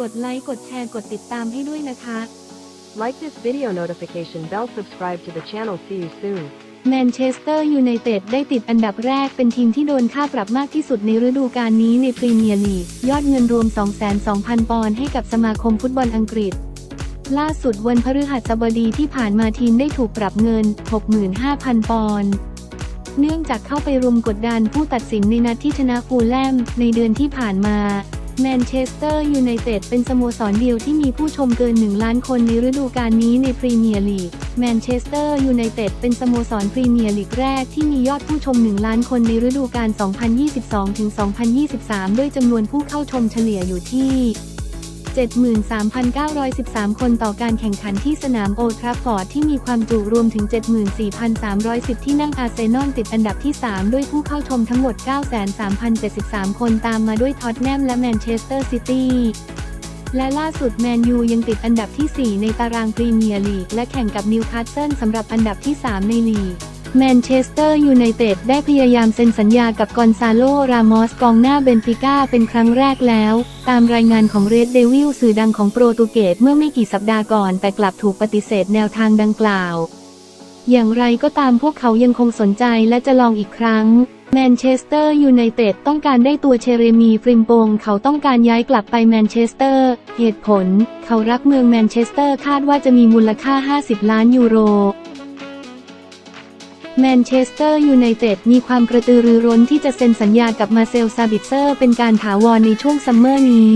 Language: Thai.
กดไลค์กดแชร์กดติดตามให้ด้วยนะคะ Like this video notification bell subscribe to the channel see you soon แมนเชสเตอร์ยูไนเต็ดได้ติดอันดับแรกเป็นทีมที่โดนค่าปรับมากที่สุดในฤดูกาลนี้ในพรีเมียร์ลีก ยอดเงินรวม202,000 ปอนด์ให้กับสมาคมฟุตบอลอังกฤษ ล่าสุดวันพฤหัสบดีที่ผ่านมาทีมได้ถูกปรับเงิน 65,000 ปอนด์ เนื่องจากเข้าไปรุมกดดันผู้ตัดสินในนัดที่ชนะฟูลแลมในเดือนที่ผ่านมา แมนเชสเตอร์ยูไนเต็ดเป็นสโมสรเดียวที่มีผู้ชมเกิน 1 ล้านคนในฤดูกาลนี้ในพรีเมียร์ลีก แมนเชสเตอร์ยูไนเต็ดเป็นสโมสรพรีเมียร์ลีกแรกที่มียอดผู้ชม 1 ล้านคนในฤดูกาล 2022-2023 ด้วยจำนวนผู้เข้าชมเฉลี่ยอยู่ที่ 73,913 คนต่อการแข่งขันที่สนามโอทราฟฟอร์ดที่มีความจุรวมถึง 74,310 ที่นั่งอาร์เซนอลติดอันดับที่ 3 ด้วยผู้เข้าชมทั้งหมด 93,073 คนตามมาด้วยท็อตแนมและแมนเชสเตอร์ซิตี้และล่าสุดแมนยูยังติดอันดับที่ 4 ในตารางพรีเมียร์ลีกและแข่งกับนิวคาสเซิลสำหรับอันดับที่ 3 ในลีก แมนเชสเตอร์ยูไนเต็ดได้พยายามเซ็นสัญญากับกอนซาโล รามอสกองหน้าเบนฟิก้าเป็นครั้งแรกแล้ว ตามรายงานของเรดเดวิลสื่อดังของโปรตุเกสเมื่อไม่กี่สัปดาห์ก่อน แต่กลับถูกปฏิเสธแนวทางดังกล่าว อย่างไรก็ตามพวกเขายังคงสนใจและจะลองอีกครั้ง แมนเชสเตอร์ยูไนเต็ดต้องการได้ตัวเชเรมีฟริมโปงเขาต้องการย้ายกลับไปแมนเชสเตอร์ เหตุผล เขารักเมืองแมนเชสเตอร์คาดว่าจะมีมูลค่า 50 ล้านยูโร แมนเชสเตอร์ยูไนเต็ดมีความกระตือรือร้นที่จะเซ็นสัญญากับมาเซลซาบิเซอร์เป็นการถาวรในช่วงซัมเมอร์นี้